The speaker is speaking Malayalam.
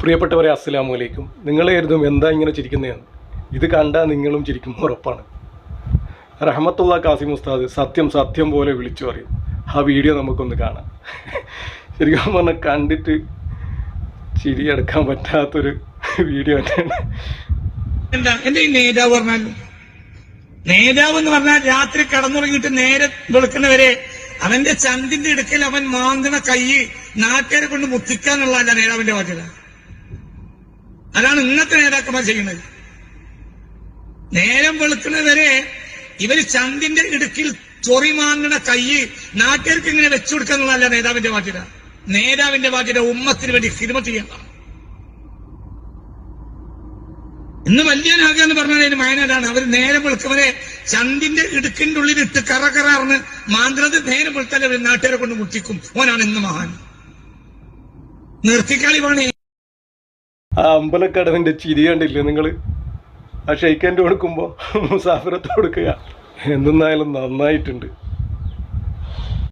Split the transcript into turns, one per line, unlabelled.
പ്രിയപ്പെട്ടവരെ അസ്സലാമു അലൈക്കും. നിങ്ങളെ കരുതും എന്താ ഇങ്ങനെ ചിരിക്കുന്നതെന്ന്? ഇത് കണ്ടാൽ നിങ്ങളും ചിരിക്കും ഉറപ്പാണ്. റഹമത്തുള്ള കാസിം ഉസ്താദ് സത്യം സത്യം പോലെ വിളിച്ചു പറയും. ആ വീഡിയോ നമുക്കൊന്ന് കാണാം. ശരിക്കും പറഞ്ഞാൽ കണ്ടിട്ട് ചിരി ചിരിയെടുക്കാൻ പറ്റാത്തൊരു വീഡിയോ തന്നെയാണ്.
എന്താ? എന്റെ ഈ നേതാവ് പറഞ്ഞാൽ നേതാവ് എന്ന് പറഞ്ഞാൽ രാത്രി കടന്നുറങ്ങിയിട്ട് നേരെ വെളുക്കുന്നവരെ അവന്റെ ചന്തിന്റെ ഇടുക്കൽ അവൻ മാന്തണ കൈ നാട്ടുകാരെ കൊണ്ട് മുത്തിക്കാന്നുള്ളതല്ല നേതാവിന്റെ ബാധ്യത അതാണ് ഇന്നത്തെ നേതാക്കന്മാർ ചെയ്യുന്നത്. നേരം വെളുക്കുന്നവരെ ഇവർ ചന്തിന്റെ ഇടുക്കിൽ ചൊറി മാങ്ങണ കൈ നാട്ടുകാർക്ക് ഇങ്ങനെ വെച്ചു കൊടുക്കുന്നതല്ല നേതാവിന്റെ ബാധ്യത നേതാവിന്റെ ബാധ്യത ഉമ്മത്തിന് വേണ്ടി സിനിമ ചെയ്യണം ഇന്ന് വല്യനാകുക എന്ന് പറഞ്ഞാൽ അതിന് മയനാടാണ്. അവർ നേരം വെളുക്കവരെ ചന്തിന്റെ ഇടുക്കിന്റെ ഉള്ളിൽ ഇട്ട് കറ കറാറിന് മാന്ത്രത് നേരം വെളുത്താൽ അവർ നാട്ടുകാരെ കൊണ്ട് മുട്ടിക്കും. ഓനാണ് ഇന്ന് മഹാൻ. നിർത്തിക്കളി പണി
ആ അമ്പലക്കടവിന്റെ ചിരി കണ്ടില്ലേ നിങ്ങൾ ആ ഷെയ്ക്കന്റെ കൊടുക്കുമ്പോൾ മുസാഫിറത്ത് കൊടുക്കുക. എന്തെന്നായാലും നന്നായിട്ടുണ്ട്.